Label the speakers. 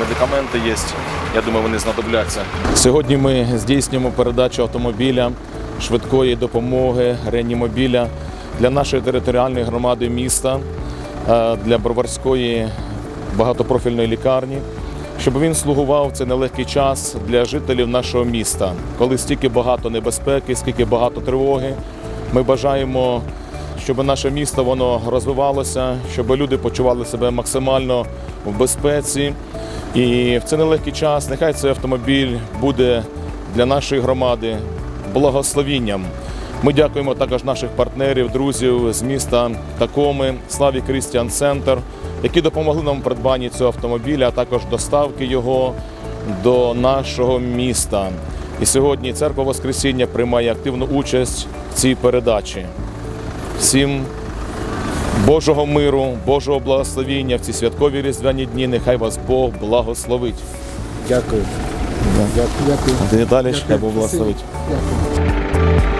Speaker 1: медикаменти є. Я думаю, вони знадобляться. Сьогодні ми здійснюємо передачу автомобіля швидкої допомоги реанімобіля для нашої територіальної громади міста, е, для Броварської багатопрофільної лікарні, щоб він слугував цей нелегкий час для жителів нашого міста, коли стільки багато небезпеки, скільки багато тривоги. Ми бажаємо, щоб наше місто воно розвивалося, щоб люди почували себе максимально в безпеці. І в цей нелегкий час нехай цей автомобіль буде для нашої громади благословінням. Ми дякуємо також наших партнерів, друзів з міста Такоми, Славі Крістіан Центр, які допомогли нам у придбанні цього автомобіля, а також доставки його до нашого міста. І сьогодні церква Воскресіння приймає активну участь в цій передачі. Всім Божого миру, Божого благословіння в ці святкові різдвяні дні. Нехай вас Бог благословить.
Speaker 2: Дякую. Дякую. Дякую.
Speaker 1: Далі хай Бог благословить.
Speaker 2: Дякую.